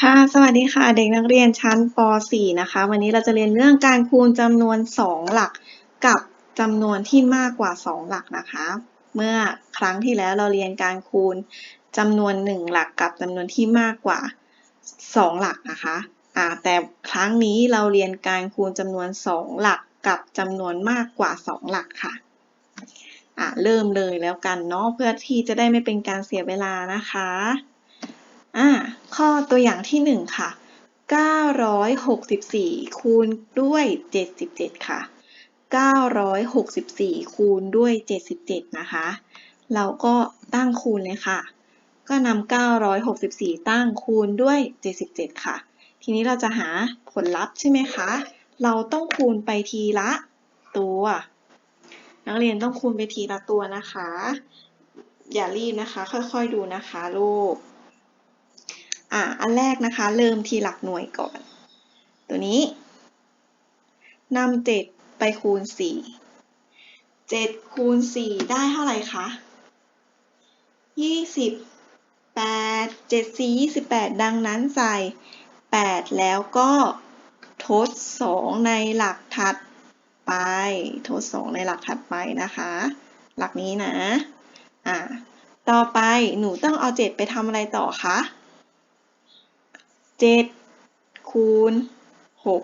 ค่ะ สวัสดีค่ะ เด็กนักเรียนชั้นป .4 นะคะ วันนี้เราจะเรียนเรื่องการคูณจำนวน 2 หลักกับจำนวนที่มากกว่า 2 หลักนะคะ เมื่อครั้งที่แล้วเราเรียนการคูณจำนวน 1 หลักกับจำนวนที่มากกว่า 2 หลักนะคะอ่าแต่ครั้งนี้เราเรียนการคูณจำนวน 2 หลักกับจำนวนมากกว่า 2 หลักค่ะอ่าเริ่มเลยแล้วกันเนาะเพื่อที่จะได้ไม่เป็นการเสียเวลานะคะ อ่าข้อตัวอย่างที่หนึ่งค่ะ 964 คูณด้วย 77 ค่ะ 964 คูณด้วย 77 นะคะ เราก็ตั้งคูณเลยค่ะ ก็นำ964 ตั้งคูณด้วย 77 ค่ะ ทีนี้เราจะหาผลลัพธ์ใช่ไหมคะ เราต้องคูณไปทีละตัว นักเรียนต้องคูณไปทีละตัวนะคะ อย่ารีบนะคะ ค่อยๆดูนะคะลูก อ่าอันแรกนะคะ เริ่มที่หลักหน่วยก่อน ตัวนี้นำเจ็ดไปคูณสี่เจ็ดคูณสี่ได้เท่าไหร่คะยี่สิบแปดเจ็ดสี่ยี่สิบแปดดังนั้นใส่แปดแล้วก็ทดสองในหลักถัดไป ทดสองในหลักถัดไปนะคะ หลักนี้นะ อ่า ต่อไปหนูต้องเอาเจ็ดไปทำอะไรต่อคะ เจ็ดคูณหก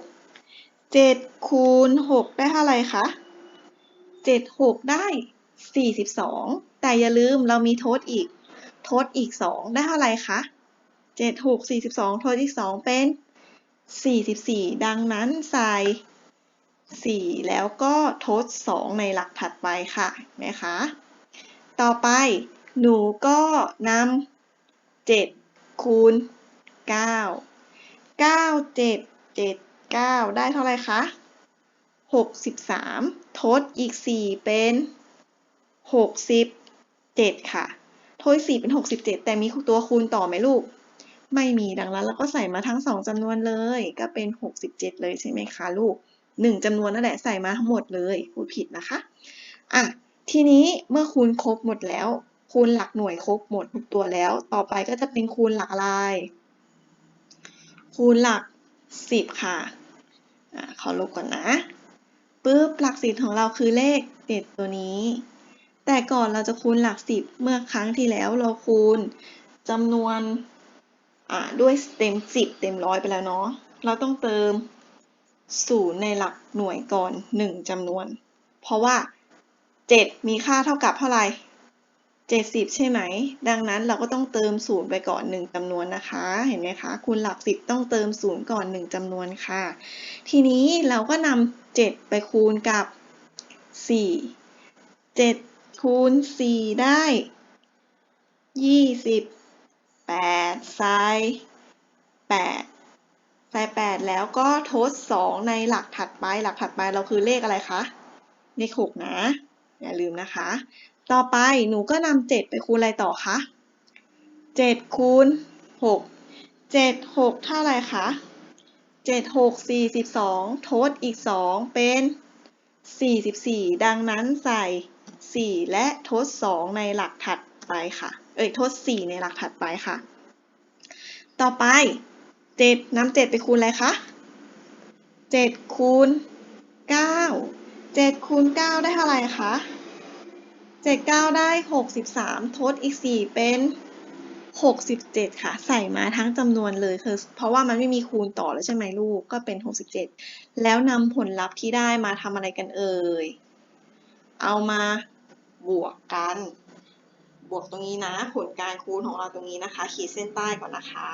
เจ็ดคูณหกได้เท่าไหร่คะเจ็ดหกได้สี่สิบสองแต่อย่าลืมเรามีทดอีก ทดอีกสองได้เท่าไหร่คะเจ็ดหกสี่สิบสองทดอีกสองเป็นสี่สิบสี่ดังนั้นใส่สี่แล้วก็ทดสองในหลักถัดไปค่ะเห็นไหมคะต่อไปหนูก็นำเจ็ดคูณ เก้าเก้าเจ็ดเจ็ดเก้าได้เท่าไรคะหกสิบสามทดอีกสี่เป็นหกสิบเจ็ดค่ะทดสี่เป็นหกสิบเจ็ดแต่มีตัวคูณต่อไหมลูก ไม่มีดังนั้นเราก็ใส่มาทั้งสองจำนวนเลย ก็เป็นหกสิบเจ็ดเลยใช่ไหมคะลูกหนึ่งจำนวนนั่นแหละใส่มาทั้งหมดเลยพูดผิดนะคะอะทีนี้เมื่อคูณครบหมดแล้ว คูณหลักหน่วยครบหมดทุกตัวแล้ว ต่อไปก็จะเป็นคูณหลักอะไร คูณหลักสิบค่ะอ่าขอลบก่อนนะปุ๊บหลักสิบของเราคือเลขเจ็ดตัวนี้ แต่ก่อนเราจะคูณหลักสิบเมื่อครั้งที่แล้วเราคูณจำนวนอ่าด้วยเต็มสิบเต็มร้อยไปแล้วเนาะเราต้องเติมศูนย์ในหลักหน่วยก่อนหนึ่งจำนวน เพราะว่าเจ็ดมีค่าเท่ากับเท่าไหร่ 70 ใช่ไหม ดังนั้นเราก็ต้องเติมศูนย์ไปก่อน 1จำนวนนะคะ เห็นไหมคะ คูณหลัก10ต้องเติมศูนย์ก่อน 1จำนวนค่ะ ทีนี้เราก็นำ7ไปคูณกับ 4 7 คูณ 4 ได้ 28ใส่8ใส่8แล้วก็ทด 2 ในหลักถัดไป หลักถัดไปเราคือเลขอะไรคะ เลข 6 นะ อย่าลืมนะคะ ต่อไปหนูก็นำเจ็ดไปคูณอะไรต่อคะเจ็ดคูณหกเจ็ดหกเท่าไรคะเจ็ดหกสี่สิบสองทดอีกสองเป็นสี่สิบสี่ดังนั้นใส่สี่และทดสองในหลักถัดไปค่ะ เอ้ยทดสี่ในหลักถัดไปค่ะ ต่อไปเจ็ดนำเจ็ดไปคูณอะไรคะเจ็ดคูณเก้าเจ็ดคูณเก้าได้เท่าไรคะ เจ็ดเก้าได้หกสิบสามทดอีกสี่เป็นหกสิบเจ็ดค่ะ ใส่มาทั้งจำนวนเลยคือเพราะว่ามันไม่มีคูณต่อแล้วใช่ไหมลูกก็เป็นหกสิบเจ็ดแล้วนำผลลัพธ์ที่ได้มาทำอะไรกันเอ่ย เอามาบวกกัน บวกตรงนี้นะ ผลการคูณของเราตรงนี้นะคะ ขีดเส้นใต้ก่อนนะคะ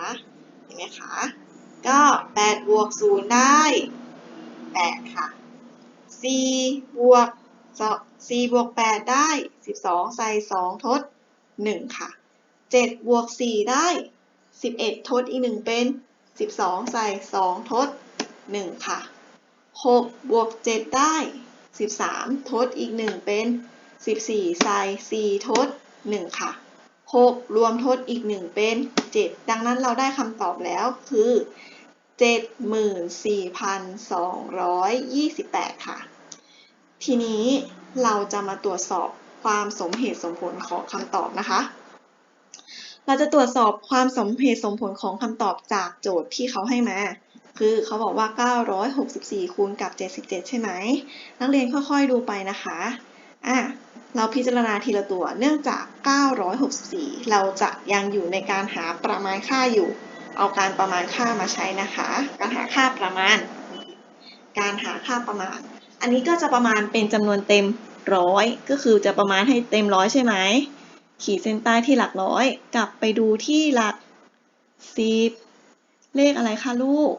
เห็นไหมคะ ก็แปดบวกศูนย์ได้แปดค่ะสี่บวก 4บวก8ได้ 12 ใส่ 2 ทด 1 ค่ะ 7 บวก 4 ได้ 11 ทดอีก 1 เป็น 12 ใส่ 2 ทด 1 ค่ะ 6 บวก 7 ได้ 13 ทดอีก 1 เป็น 14 ใส่ 4 ทด 1 ค่ะ 6 รวมทดอีก 1 เป็น 7 ดังนั้นเราได้คำตอบแล้วคือ 74,228 ค่ะ ทีนี้เราจะมาตรวจสอบความสมเหตุสมผลของคำตอบนะคะ เราจะตรวจสอบความสมเหตุสมผลของคำตอบจากโจทย์ที่เขาให้มา คือเขาบอกว่า 964 คูณกับ 77 ใช่ไหม นักเรียนค่อยๆดูไปนะคะ อะ เราพิจารณาทีละตัว เนื่องจาก 964 เราจะยังอยู่ในการหาประมาณค่าอยู่ เอาการประมาณค่ามาใช้นะคะ การหาค่าประมาณ การหาค่าประมาณ อันนี้ก็จะประมาณเป็นจำนวนเต็มร้อยก็คือจะประมาณให้เต็มร้อยใช่ไหมขีดเส้นใต้ที่หลักร้อย กลับไปดูที่หลักสิบเลขอะไรคะลูก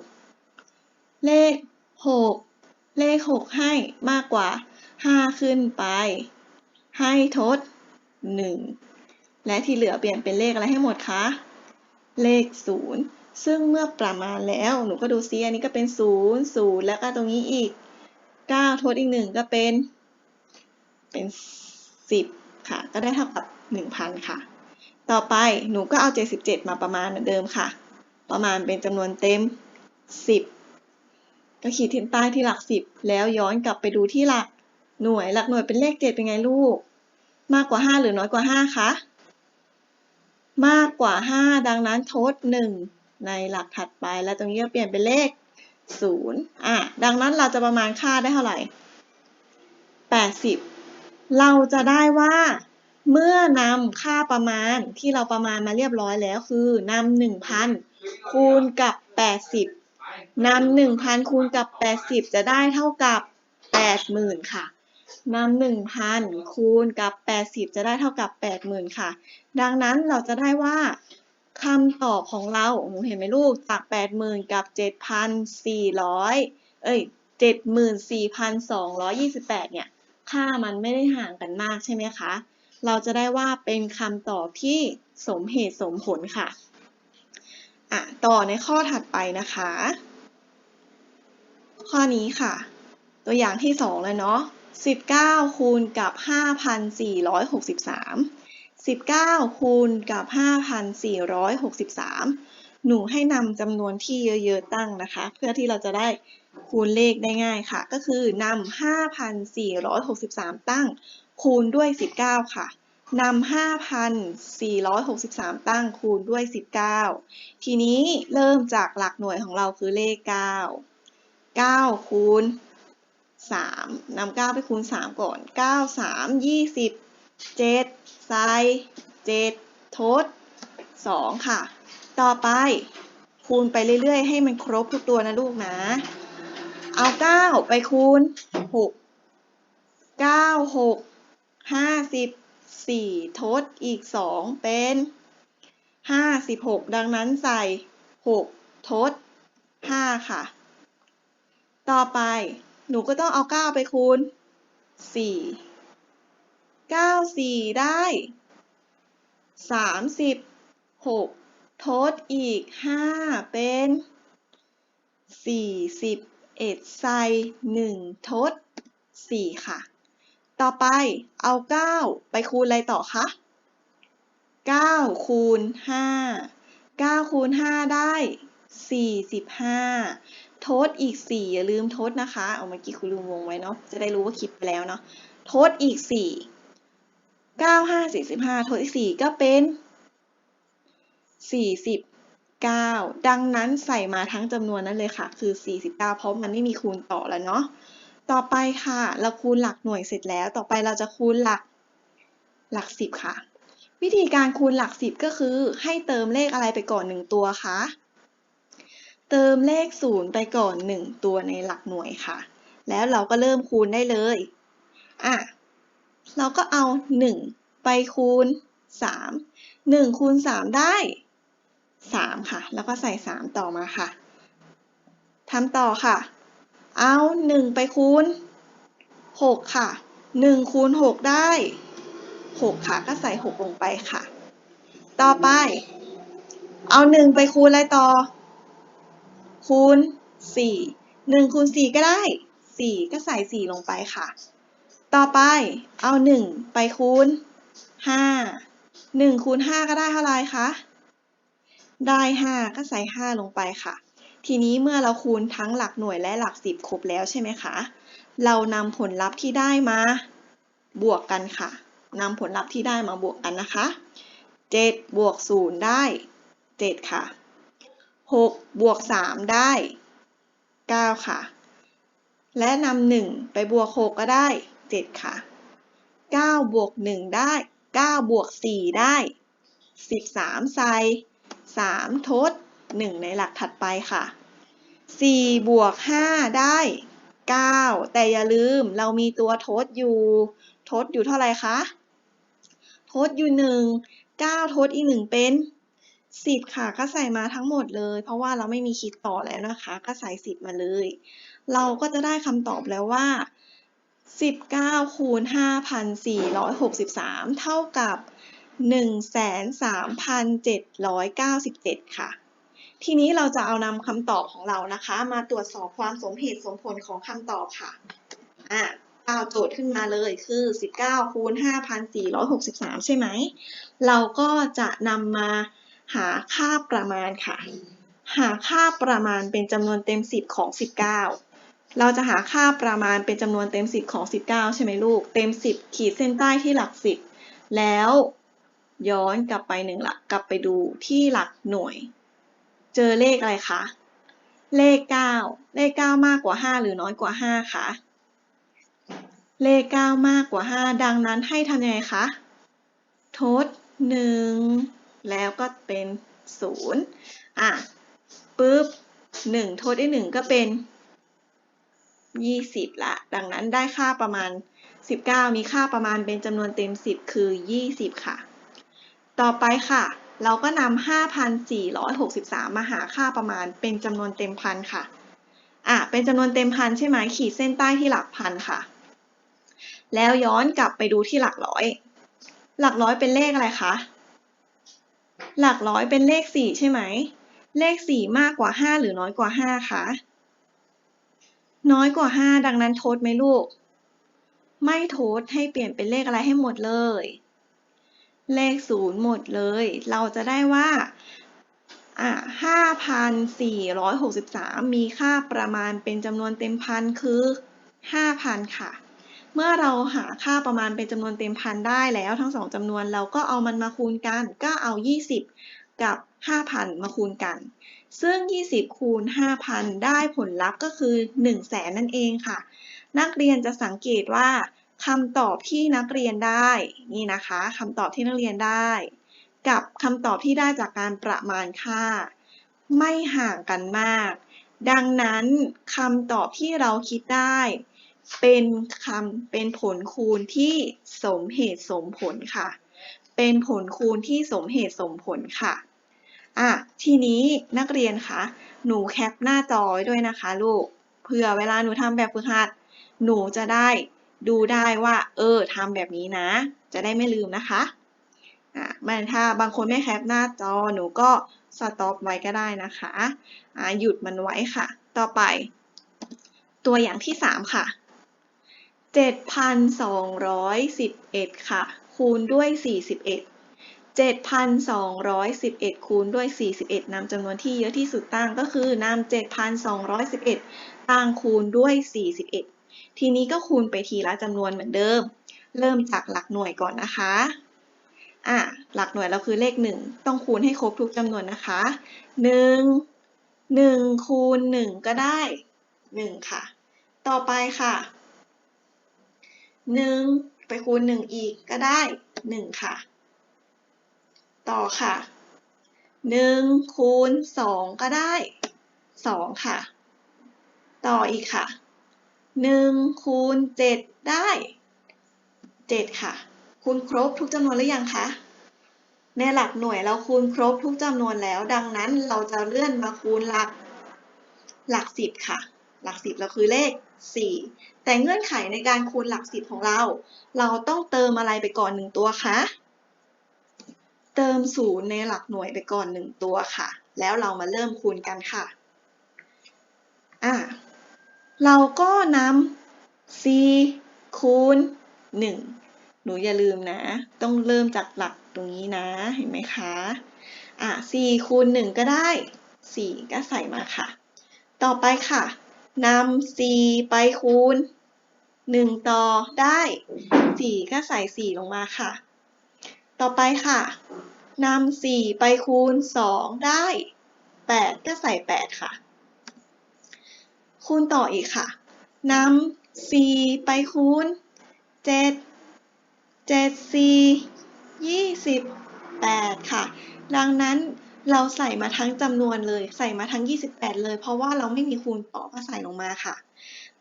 เลขหกเลขหกให้มากกว่าห้าขึ้นไป ให้ทดหนึ่งและที่เหลือเปลี่ยนเป็นเลขอะไรให้หมดคะ เลขศูนย์ซึ่งเมื่อประมาณแล้วหนูก็ดูซิอันนี้ก็เป็นศูนย์ศูนย์แล้วก็ตรงนี้อีก ก้าทดอีกหนึ่งก็เป็นเป็นสิบค่ะ ก็ได้เท่ากับหนึ่งพันค่ะ ต่อไปหนูก็เอาเจ็ดสิบเจ็ดมาประมาณเหมือนเดิมค่ะ ประมาณเป็นจำนวนเต็มสิบก็ขีดเส้นใต้ที่หลักสิบแล้วย้อนกลับไปดูที่หลักหน่วย หลักหน่วยเป็นเลขเจ็ดเป็นไงลูก มากกว่าห้าหรือน้อยกว่าห้าคะมากกว่า 5 ดังนั้นทด 1 ในหลักถัดไป แล้วตรงนี้ก็เปลี่ยนเป็นเลข 0อะดังนั้นเราจะประมาณค่าได้เท่าไหร่ 80 เราจะได้ว่าเมื่อนำค่าประมาณที่เราประมาณมาเรียบร้อยแล้วคือนำ1,000 คูณกับ 80นำ1,000 คูณกับ 80 จะได้เท่ากับ 80,000 ค่ะนำหนึ่งพันคูณกับแปดสิบจะได้เท่ากับแปดหมื่นค่ะ ดังนั้นเราจะได้ว่า คำตอบของเราเห็นไหมลูก จากแปดหมื่นกับเจ็ดพันสี่ร้อยเอ้ยเจ็ดหมื่นสี่พันสองร้อยยี่สิบแปดเนี่ย ค่ามันไม่ได้ห่างกันมากใช่ไหมคะ เราจะได้ว่าเป็นคำตอบที่สมเหตุสมผลค่ะ อะ ต่อในข้อถัดไปนะคะ ข้อนี้ค่ะ ตัวอย่างที่สองเลยเนาะ19คูณกับ 5,463 19 คูณกับ 5,463 หนูให้นำจำนวนที่เยอะๆตั้งนะคะ เพื่อที่เราจะได้คูณเลขได้ง่ายค่ะ ก็คือนำ5,463 ตั้ง คูณด้วย 19 ค่ะนำ5,463 ตั้งคูณด้วย 19 ทีนี้เริ่มจากหลักหน่วยของเราคือเลข 9 9 คูณสามนำเก้าไปคูณสามก่อนเก้าสามยี่สิบเจ็ด ใส่เจ็ดทดสองค่ะ ต่อไป คูณไปเรื่อยๆ ให้มันครบทุกตัวนะลูกนะ เอาเก้าไปคูณหกเก้าหกห้าสิบสี่ทดอีกสองเป็นห้าสิบหกดังนั้นใส่หกทดห้าค่ะ ต่อไปหนูก็ต้องเอา9ไปคูณ4 9 4 ได้ 36 ทดอีก 5 เป็น 41 ใส่ 1 ทด 4 ค่ะ ต่อไปเอา 9 ไปคูณอะไรต่อคะ 9 คูณ 5 9 คูณ 5 ได้45ทดอีก 4 อย่าลืมทดนะคะ เอาเมื่อกี้คุณลุงวงไว้เนาะ จะได้รู้ว่าคิดไปแล้วเนาะทดอีก 4 9 5 45ทดอีก4ก็เป็น 49 ดังนั้นใส่มาทั้งจำนวนนั้นเลยค่ะ คือ 49 เพราะมันไม่มีคูณต่อแล้วเนาะ ต่อไปค่ะ เราคูณหลักหน่วยเสร็จแล้ว ต่อไปเราจะคูณหลักหลัก 10 ค่ะ วิธีการคูณหลัก 10 ก็คือให้เติมเลขอะไรไปก่อน 1 ตัวคะ เติมเลข 0 ไปก่อน 1 ตัวในหลักหน่วยค่ะ แล้วเราก็เริ่มคูณได้เลย อะ เราก็เอา 1 ไปคูณ 3 1คูณ3ได้ 3 ค่ะ แล้วก็ใส่ 3 ต่อมาค่ะทำต่อค่ะ เอา 1 ไปคูณ 6 ค่ะ 1 คูณ 6 ได้ 6 ค่ะ ก็ใส่ 6 ลงไปค่ะ ต่อไป เอา 1 ไปคูณอะไรต่อ คูณ 4 1คูณ4ก็ได้ 4 ก็ใส่ 4 ลงไปค่ะ ต่อไปเอา 1 ไปคูณ 5 1คูณ5ก็ได้เท่าไรคะ ได้ 5 ก็ใส่ 5 ลงไปค่ะ ทีนี้เมื่อเราคูณทั้งหลักหน่วยและหลัก 10 ครบแล้วใช่ไหมคะ เรานำผลลัพธ์ที่ได้มาบวกกันค่ะนำผลลัพธ์ที่ได้มาบวกกันนะคะ 7 บวก 0 ได้ 7 ค่ะ 6 บวก 3 ได้ 9 ค่ะ และนำหนึ่งไปบวก 6 ก็ได้ 7 ค่ะ 9 บวก 1 ได้ 9 บวก 4 ได้ 13 ใส่ 3 ทด 1 ในหลักถัดไปค่ะ 4 บวก 5 ได้ 9 แต่อย่าลืมเรามีตัวทดอยู่ ทดอยู่เท่าไหร่คะ ทดอยู่ 1 9 ทดอีก 1 เป็น 10 ค่ะ ก็ใส่มาทั้งหมดเลย เพราะว่าเราไม่มีคิดต่อแล้วนะคะ ก็ใส่ 10 มาเลย เราก็จะได้คำตอบแล้วว่า 19คูณ5,463 เท่ากับ13,797 ค่ะ ทีนี้เราจะเอานำคำตอบของเรานะคะ มาตรวจสอบความสมเหตุสมผลของคำตอบค่ะอะเอาโจทย์ขึ้นมาเลยคือ 19คูณ5,463 ใช่ไหม เราก็จะนำมาหาค่าประมาณค่ะ หาค่าประมาณเป็นจำนวนเต็ม 10 ของ 19 เราจะหาค่าประมาณเป็นจำนวนเต็ม 10 ของ 19 ใช่ไหมลูก เต็ม 10 ขีดเส้นใต้ที่หลัก 10 แล้วย้อนกลับไปหนึ่งหลักกลับไปดูที่หลักหน่วย เจอเลขอะไรคะ เลข 9 เลข 9 มากกว่า 5 หรือน้อยกว่า 5 คะ เลข 9 มากกว่า 5 ดังนั้นให้ทำยังไงคะ ทด 1 แล้วก็เป็น 0อะปุ๊บ 1 ทดได้ 1 ก็เป็น 20 ละ ดังนั้นได้ค่าประมาณ 19 มีค่าประมาณเป็นจำนวนเต็ม 10 คือ 20 ค่ะ ต่อไปค่ะ เราก็นำ5,463 มาหาค่าประมาณเป็นจำนวนเต็มพันค่ะ อะ เป็นจำนวนเต็มพันใช่ไหมขีดเส้นใต้ที่หลักพันค่ะ แล้วย้อนกลับไปดูที่หลักร้อย หลักร้อยเป็นเลขอะไรคะ หลักร้อยเป็นเลข 4 ใช่ไหม เลข 4 มากกว่า 5 หรือน้อยกว่า 5คะ น้อยกว่า 5 ดังนั้นทดไหมลูก ไม่ทดให้เปลี่ยนเป็นเลขอะไรให้หมดเลย เลข 0 หมดเลย เราจะได้ว่าอะ5,463 มีค่าประมาณเป็นจำนวนเต็มพันคือ 5,000 ค่ะ เมื่อเราหาค่าประมาณเป็นจำนวนเต็มพันได้แล้วทั้งสองจำนวนเราก็เอามันมาคูณกัน ก็เอา 20 กับ 5,000 มาคูณกัน ซึ่ง 20 คูณ 5,000 ได้ผลลัพธ์ก็คือ 100,000นั่นเองค่ะ นักเรียนจะสังเกตว่าคำตอบที่นักเรียนได้ นี่นะคะคำตอบที่นักเรียนได้ กับคำตอบที่ได้จากการประมาณค่า ไม่ห่างกันมาก ดังนั้นคำตอบที่เราคิดได้ เป็นคำเป็นผลคูณที่สมเหตุสมผลค่ะ เป็นผลคูณที่สมเหตุสมผลค่ะ อะทีนี้นักเรียนคะหนูแคปหน้าจอไว้ด้วยนะคะลูกเผื่อเวลาหนูทำแบบฝึกหัด หนูจะได้ดูได้ว่า เออทำแบบนี้นะ จะได้ไม่ลืมนะคะอะมันถ้าบางคนไม่แคปหน้าจอหนูก็สต็อปไว้ก็ได้นะคะอะหยุดมันไว้ค่ะ ต่อไป ตัวอย่างที่ 3 ค่ะ 7,211 ค่ะ คูณด้วย 41 7,211 คูณด้วย 41นำจำนวนที่เยอะที่สุดตั้งก็คือนำ7,211 ตั้งคูณด้วย 41 ทีนี้ก็คูณไปทีละจำนวนเหมือนเดิม เริ่มจากหลักหน่วยก่อนนะคะ อะ หลักหน่วยเราคือเลข 1 ต้องคูณให้ครบทุกจำนวนนะคะ 1 1 คูณ 1 ก็ได้ 1 ค่ะ ต่อไปค่ะ 1 ไปคูณ 1 อีกก็ได้ 1 ค่ะ ต่อค่ะ1คูณ2ก็ได้2ค่ะ ต่ออีกค่ะ1คูณ7ได้ 7 ค่ะ คูณครบทุกจำนวนหรือยังคะในหลักหน่วยเราคูณครบทุกจำนวนแล้ว ดังนั้นเราจะเลื่อนมาคูณหลัก หลัก10ค่ะ หลัก10เราคือเลข 4 แต่เงื่อนไขในการคูณหลัก10ของเรา เราต้องเติมอะไรไปก่อน1ตัวคะ เติม0ในหลักหน่วยไปก่อน 1 ตัวค่ะ แล้วเรามาเริ่มคูณกันค่ะอะเราก็นำ4คูณ 1 หนูอย่าลืมนะ ต้องเริ่มจากหลักตรงนี้นะ เห็นไหมคะอะ4คูณ 1 ก็ได้ 4 ก็ใส่มาค่ะ ต่อไปค่ะนำ4ไปคูณ 1 ต่อได้ 4 ก็ใส่ 4 ลงมาค่ะ ต่อไปค่ะ นำสี่ไปคูณสองได้แปดก็ใส่แปดค่ะ คูณต่ออีกค่ะ นำสี่ไปคูณเจ็ดเจ็ดสี่ยี่สิบแปดค่ะ ดังนั้นเราใส่มาทั้งจำนวนเลย ใส่มาทั้ง 28 เลย เพราะว่าเราไม่มีคูณต่อก็ใส่ลงมาค่ะ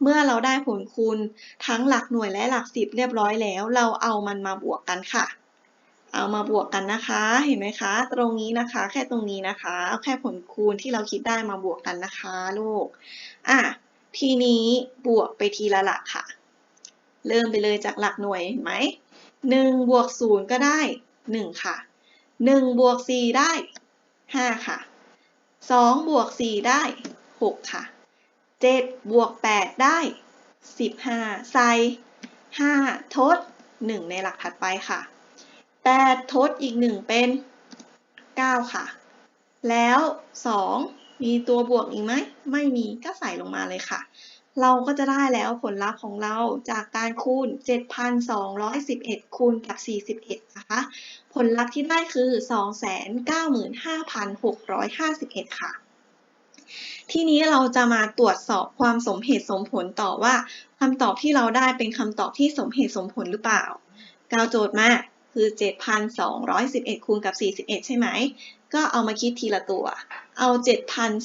เมื่อเราได้ผลคูณทั้งหลักหน่วยและหลักสิบเรียบร้อยแล้ว เราเอามันมาบวกกันค่ะ เอามาบวกกันนะคะ เห็นไหมคะ ตรงนี้นะคะ แค่ตรงนี้นะคะ เอาแค่ผลคูณที่เราคิดได้มาบวกกันนะคะลูก อะ ทีนี้บวกไปทีละหลักค่ะ เริ่มไปเลยจากหลักหน่วยเห็นไหมหนึ่งบวกศูนย์ก็ได้หนึ่งค่ะหนึ่งบวกสี่ได้ห้าค่ะสองบวกสี่ได้หกค่ะเจ็ดบวกแปดได้สิบห้าใส่ห้าทดหนึ่งในหลักถัดไปค่ะ แปดทดอีกหนึ่งเป็นเก้าค่ะ แล้วสองมีตัวบวกอีกไหม ไม่มีก็ใส่ลงมาเลยค่ะ เราก็จะได้แล้วผลลัพธ์ของเราจากการคูณ 7,211 คูณกับ 41 นะคะ ผลลัพธ์ที่ได้คือ 295,651 ค่ะที่นี้เราจะมาตรวจสอบความสมเหตุสมผลต่อว่าคำตอบที่เราได้เป็นคำตอบที่สมเหตุสมผลหรือเปล่า กาวโจทย์มา คือ 7,211 คูณกับ 41 ใช่ไหม ก็เอามาคิดทีละตัว เอา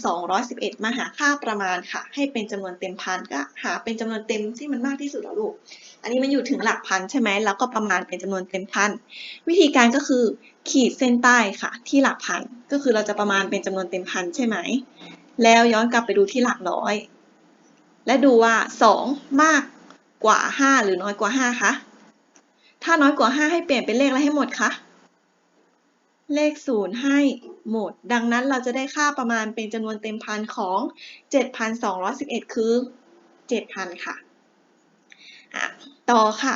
7,211 มาหาค่าประมาณค่ะ ให้เป็นจำนวนเต็มพันก็หาเป็นจำนวนเต็มที่มันมากที่สุดแล้วลูก อันนี้มันอยู่ถึงหลักพันใช่ไหม แล้วก็ประมาณเป็นจำนวนเต็มพัน วิธีการก็คือขีดเส้นใต้ค่ะ ที่หลักพัน ก็คือเราจะประมาณเป็นจำนวนเต็มพันใช่ไหม แล้วย้อนกลับไปดูที่หลักร้อย และดูว่า 2 มากกว่า 5 หรือน้อยกว่า 5 คะ ถ้าน้อยกว่า 5 ให้เปลี่ยนเป็นเลขอะไรให้หมดคะ เลข 0 ให้หมด ดังนั้นเราจะได้ค่าประมาณเป็นจำนวนเต็มพันของ 7,211 คือ 7,000ค่ะอะ ต่อค่ะ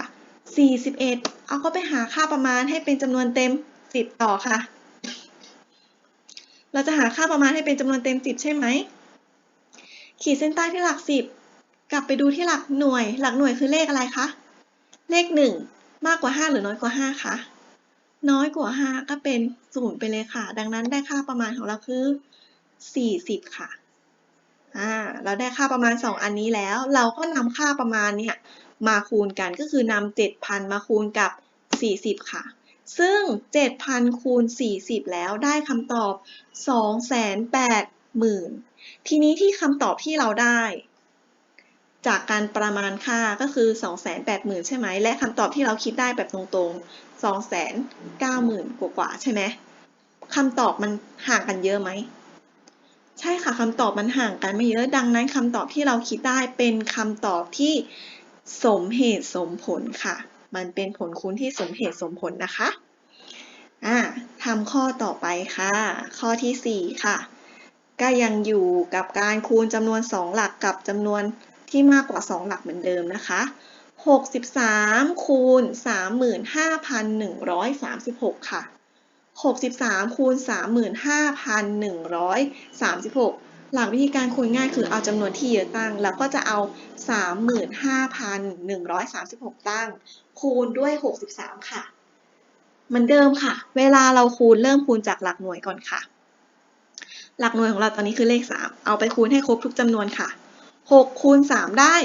41 เอาก็ไปหาค่าประมาณให้เป็นจำนวนเต็ม 10 ต่อค่ะ เราจะหาค่าประมาณให้เป็นจำนวนเต็ม 10 ใช่ไหม ขีดเส้นใต้ที่หลัก 10 กลับไปดูที่หลักหน่วย หลักหน่วยคือเลขอะไรคะ เลข 1 มากกว่า 5 หรือน้อยกว่า 5 คะ น้อยกว่า 5 ก็เป็น 0 ไปเลยค่ะ ดังนั้นได้ค่าประมาณของเราคือ 40 ค่ะ อ่า เราได้ค่าประมาณ 2 อันนี้แล้ว เราก็นำค่าประมาณเนี่ยมาคูณกันก็คือนำ7,000 มาคูณกับ 40 ค่ะ ซึ่ง 7,000 คูณ 40 แล้วได้คำตอบ 280,000 ทีนี้ที่คำตอบที่เราได้ จากการประมาณค่าก็คือ 280,000 ใช่ไหม และคำตอบที่เราคิดได้แบบตรงๆ 290,000 กว่าๆใช่ไหมคำตอบมันห่างกันเยอะไหม ใช่ค่ะคำตอบมันห่างกันไม่เยอะ ดังนั้นคำตอบที่เราคิดได้เป็นคำตอบที่สมเหตุสมผลค่ะ มันเป็นผลคูณที่สมเหตุสมผลนะคะ อ่าทำข้อต่อไปค่ะ ข้อที่ 4 ค่ะ ก็ยังอยู่กับการคูณจำนวน 2 หลักกับจำนวน ที่มากกว่า 2 หลักเหมือนเดิมนะคะ 63 คูณ 35,136 ค่ะ 63 คูณ 35,136 หลักวิธีการคูณง่ายคือเอาจำนวนที่เยอะตั้ง แล้วก็จะเอา 35,136 ตั้ง คูณด้วย 63 ค่ะ เหมือนเดิมค่ะ เวลาเราคูณเริ่มคูณจากหลักหน่วยก่อนค่ะ หลักหน่วยของเราตอนนี้คือเลข 3 เอาไปคูณให้ครบทุกจำนวนค่ะ 6คูณ3 ได้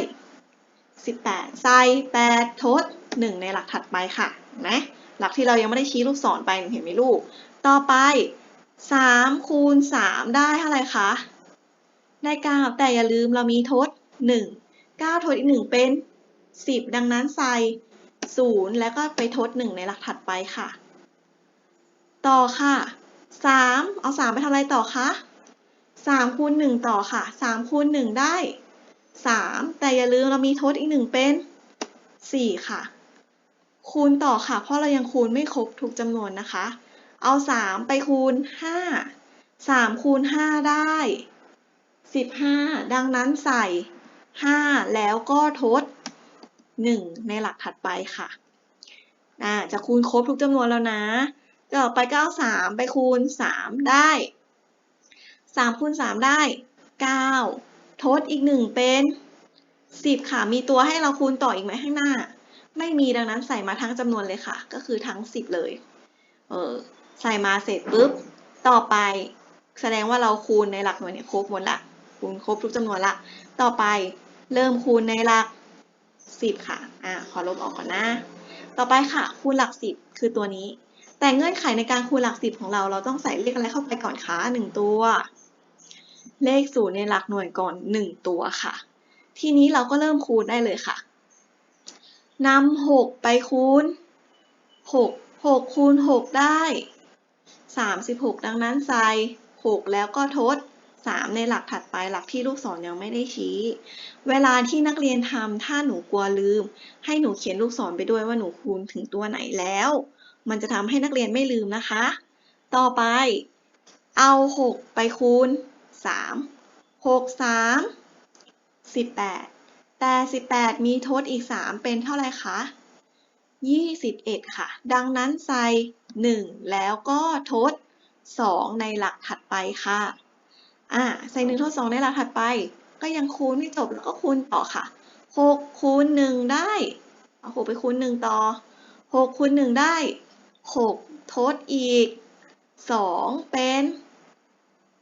18 ใส่ 8 ทด 1 ในหลักถัดไปค่ะนไหมหลักที่เรายังไม่ได้ชี้ลูกศรไปเห็นไหมลูก ต่อไป3คูณ3ได้เท่าไหร่คะ ได้ 9 แต่อย่าลืมเรามีทด 1 9 ทดอีก 1 เป็น 10 ดังนั้นใส่ 0 แล้วก็ไปทด 1 ในหลักถัดไปค่ะ ต่อค่ะ 3 เอา 3 ไปทำอะไรต่อคะ3คูณ1ต่อค่ะ3คูณ1ได้ 3 แต่อย่าลืมเรามีทดอีก 1 เป็น 4 ค่ะ คูณต่อค่ะ เพราะเรายังคูณไม่ครบทุกจำนวนนะคะ เอา 3 ไปคูณ 5 3 คูณ 5 ได้ 15 ดังนั้นใส่ 5 แล้วก็ทด 1 ในหลักถัดไปค่ะจะคูณครบทุกจำนวนแล้วนะต่อไปก็เอา3ไปคูณ 3 ได้3คูณ3ได้ 9 ทดอีก1เป็น10ค่ะ มีตัวให้เราคูณต่ออีกไหมข้างหน้า ไม่มีดังนั้นใส่มาทั้งจำนวนเลยค่ะ ก็คือทั้ง10เลย เออ ใส่มาเสร็จปุ๊บ ต่อไป แสดงว่าเราคูณในหลักหน่วยเนี่ยครบหมดละ คูณครบทุกจำนวนละ ต่อไปเริ่มคูณในหลักสิบค่ะ อ่า ขอลบออกก่อนนะ ต่อไปค่ะ คูณหลักสิบคือตัวนี้ แต่เงื่อนไขในการคูณหลักสิบของเรา เราต้องใส่เลขอะไรเข้าไปก่อนคะหนึ่งตัว เลขศูนย์ในหลักหน่วยก่อนหนึ่งตัวค่ะ ทีนี้เราก็เริ่มคูณได้เลยค่ะนำหกไปคูณหกหกคูณหกได้สามสิบหกดังนั้นใส่หกแล้วก็ทดสามในหลักถัดไปหลักที่ลูกศรยังไม่ได้ชี้ เวลาที่นักเรียนทำถ้าหนูกลัวลืม ให้หนูเขียนลูกศรไปด้วยว่าหนูคูณถึงตัวไหนแล้ว มันจะทำให้นักเรียนไม่ลืมนะคะ ต่อไป เอาหกไปคูณ สามหกสามสิบแปดแต่ 18 มีทดอีก 3 เป็นเท่าไร่คะ 21 ค่ะ ดังนั้นใส่ 1 แล้วก็ทด 2 ในหลักถัดไปค่ะ อ่า ใส่ 1 ทด 2 ในหลักถัดไป ก็ยังคูณไม่จบแล้วก็คูณต่อค่ะ 6 คูณ 1 ได้ เอา6ไปคูณ 1 ต่อ 6 คูณ 1 ได้ 6 ทดอีก 2 เป็น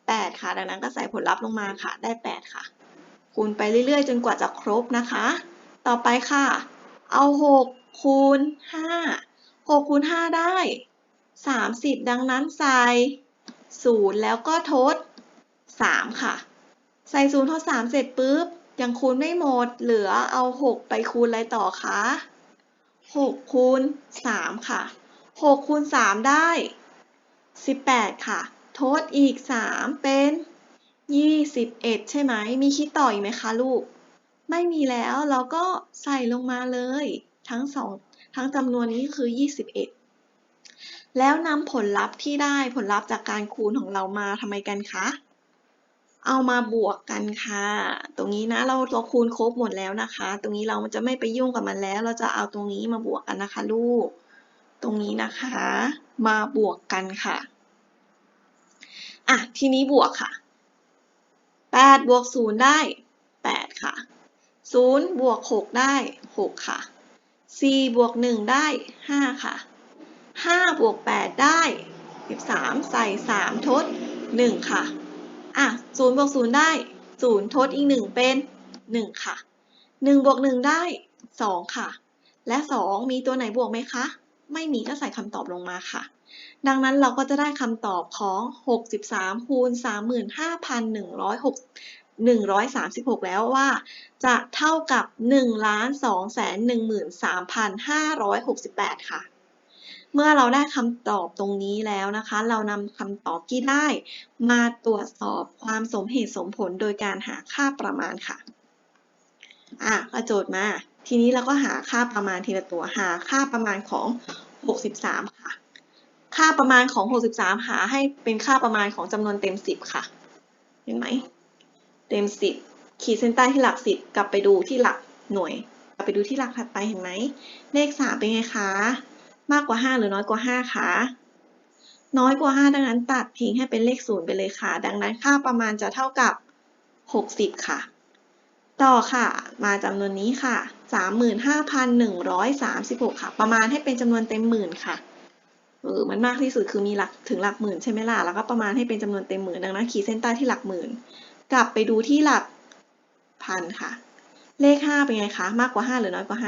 8 ค่ะ ดังนั้นก็ใส่ผลลัพธ์ลงมาค่ะ ได้ 8 ค่ะ คูณไปเรื่อยๆ จนกว่าจะครบนะคะ ต่อไปค่ะ เอา 6 คูณ 5 6คูณ5ได้ 30 ดังนั้นใส่ 0 แล้วก็ทด 3 ค่ะ ใส่ 0 ทด 3 เสร็จปุ๊บ ยังคูณไม่หมด เหลือเอา 6 ไปคูณอะไรต่อคะ6คูณ3ค่ะ 6คูณ3ได้ 18 ค่ะ ทดอีก 3 เป็น 21 ใช่ไหม มีคิดต่ออีกไหมคะลูก ไม่มีแล้วเราก็ใส่ลงมาเลย ทั้งสองทั้งจำนวนนี้คือ 21 แล้วนำผลลัพธ์ที่ได้ผลลัพธ์จากการคูณของเรามาทำไมกันคะ เอามาบวกกันค่ะ ตรงนี้นะเราเราคูณครบหมดแล้วนะคะ ตรงนี้เราจะไม่ไปยุ่งกับมันแล้ว เราจะเอาตรงนี้มาบวกกันนะคะ ลูก ตรงนี้นะคะ มาบวกกันค่ะ อะทีนี้บวกค่ะ 8 บวก 0 ได้ 8 ค่ะ 0 บวก 6 ได้ 6 ค่ะ 4 บวก 1 ได้ 5 ค่ะ 5 บวก 8 ได้ 13 ใส่ 3 ทด 1 ค่ะ อะ 0 บวก 0 ได้ 0 ทดอีก 1 เป็น 1 ค่ะ 1 บวก 1 ได้ 2 ค่ะ และ 2 มีตัวไหนบวกไหมคะ ไม่มีก็ใส่คำตอบลงมาค่ะ ดังนั้นเราก็จะได้คำตอบของ 63คูณ35,106 136 แล้วว่า จะเท่ากับ1,213,568 ค่ะ เมื่อเราได้คำตอบตรงนี้แล้วนะคะ เรานำคำตอบที่ได้ มาตรวจสอบความสมเหตุสมผลโดยการหาค่าประมาณค่ะ อะก็โจทย์มา ทีนี้เราก็หาค่าประมาณทีละตัวหาค่าประมาณของ 63 ค่ะ ค่าประมาณของ 63 หาให้เป็นค่าประมาณของจำนวนเต็ม 10 ค่ะ เห็นไหม เต็ม 10 ขีดเส้นใต้ที่หลัก 10 กลับไปดูที่หลักหน่วย กลับไปดูที่หลักถัดไปเห็นไหม เลข 3 เป็นไงคะ มากกว่า 5 หรือน้อยกว่า 5 คะน้อยกว่า 5 ดังนั้นตัดทิ้งให้เป็นเลข 0 ไปเลยค่ะ ดังนั้นค่าประมาณจะเท่ากับ 60 ค่ะ ต่อค่ะ มาจำนวนนี้ค่ะ 35,136 ค่ะ ประมาณให้เป็นจำนวนเต็มหมื่นค่ะ เออ มันมากที่สุดคือมีหลักถึงหลักหมื่นใช่ไหมล่ะ แล้วก็ประมาณให้เป็นจำนวนเต็มหมื่น ดังนั้นขีดเส้นใต้ที่หลักหมื่น กลับไปดูที่หลักพันค่ะ เลข 5 เป็นไงคะ มากกว่า 5 หรือน้อยกว่า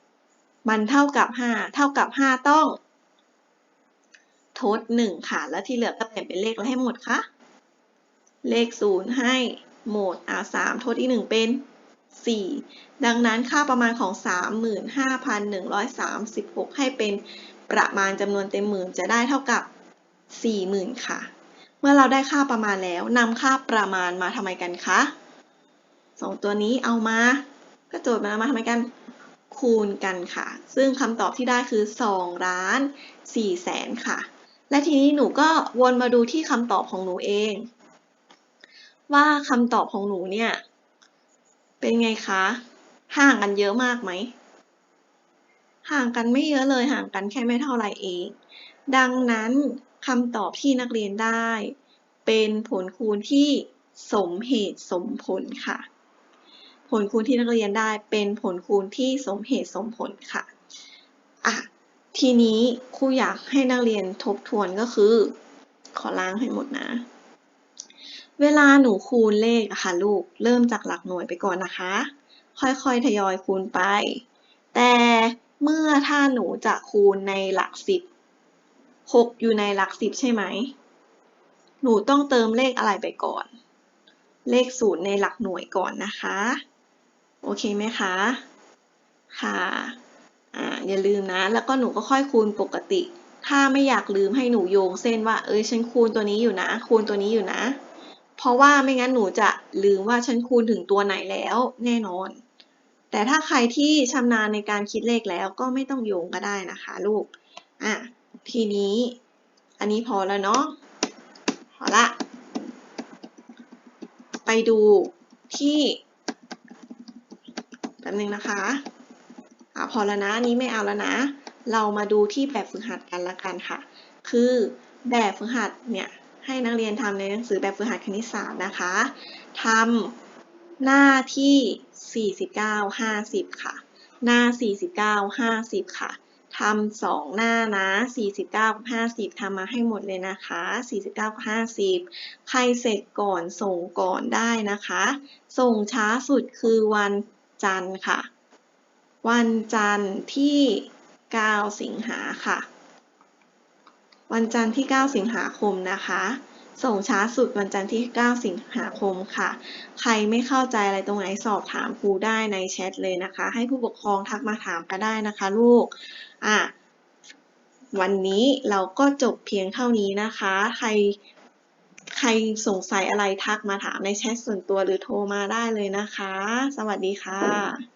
5 มันเท่ากับ 5 เท่ากับ 5 ต้อง ทด 1 ค่ะ แล้วที่เหลือก็เปลี่ยนเป็นเลขอะไรให้หมดคะเลข 0 ให้ โหมด อ่า3ทดอีก 1 เป็น 4 ดังนั้นค่าประมาณของ 35,136 ให้เป็นประมาณจำนวนเต็มหมื่นจะได้เท่ากับ 40,000 ค่ะ เมื่อเราได้ค่าประมาณแล้วนำค่าประมาณมาทำไมกันคะสองตัวนี้เอามา ก็โจทย์มามาทำไมกันคูณกันค่ะ ซึ่งคำตอบที่ได้คือ2ล้าน4แสนค่ะ และทีนี้หนูก็วนมาดูที่คำตอบของหนูเอง ว่าคำตอบของหนูเนี่ย เป็นไงคะ ห่างกันเยอะมากไหม ห่างกันไม่เยอะเลยห่างกันแค่ไม่เท่าไรเอง ดังนั้นคำตอบที่นักเรียนได้ เป็นผลคูณที่สมเหตุสมผลค่ะ ผลคูณที่นักเรียนได้เป็นผลคูณที่สมเหตุสมผลค่ะอะทีนี้ครูอยากให้นักเรียนทบทวนก็คือ ขอล้างให้หมดนะ เวลาหนูคูณเลขอะค่ะลูก เริ่มจากหลักหน่วยไปก่อนนะคะ ค่อยๆทยอยคูณไป แต่เมื่อถ้าหนูจะคูณในหลักสิบหกอยู่ในหลักสิบใช่ไหม หนูต้องเติมเลขอะไรไปก่อน เลขศูนย์ในหลักหน่วยก่อนนะคะ โอเคไหมคะ ค่ะอ่าอย่าลืมนะ แล้วก็หนูก็ค่อยคูณปกติ ถ้าไม่อยากลืมให้หนูโยงเส้นว่า เอ้ยฉันคูณตัวนี้อยู่นะ คูณตัวนี้อยู่นะ เพราะว่าไม่งั้นหนูจะลืมว่าฉันคูณถึงตัวไหนแล้วแน่นอน แต่ถ้าใครที่ชำนาญในการคิดเลขแล้วก็ไม่ต้องโยงก็ได้นะคะลูก อะ ทีนี้ อันนี้พอแล้วเนาะพอละ ไปดูที่แป๊บนึงนะคะ อะพอแล้วนะอันนี้ไม่เอาแล้วนะ เรามาดูที่แบบฝึกหัดกันละกันค่ะ คือแบบฝึกหัดเนี่ย ให้นักเรียนทำในหนังสือแบบฝึกหัดคณิตศาสตร์นะคะทำหน้าที่ 49 50 ค่ะ หน้า 49 50 ค่ะทำสองหน้านะ 49 กับ 50 ทำมาให้หมดเลยนะคะ 49 กับ 50 ใครเสร็จก่อนส่งก่อนได้นะคะ ส่งช้าสุดคือวันจันทร์ค่ะ วันจันทร์ที่ 9 สิงหาค่ะ วันจันทร์ที่ 9 สิงหาคมนะคะ ส่งช้าสุดวันจันทร์ที่ 9 สิงหาคมค่ะ ใครไม่เข้าใจอะไรตรงไหนสอบถามครูได้ในแชทเลยนะคะ ให้ผู้ปกครองทักมาถามก็ได้นะคะลูก อะ วันนี้เราก็จบเพียงเท่านี้นะคะ ใครใครสงสัยอะไรทักมาถามในแชทส่วนตัวหรือโทรมาได้เลยนะคะ สวัสดีค่ะ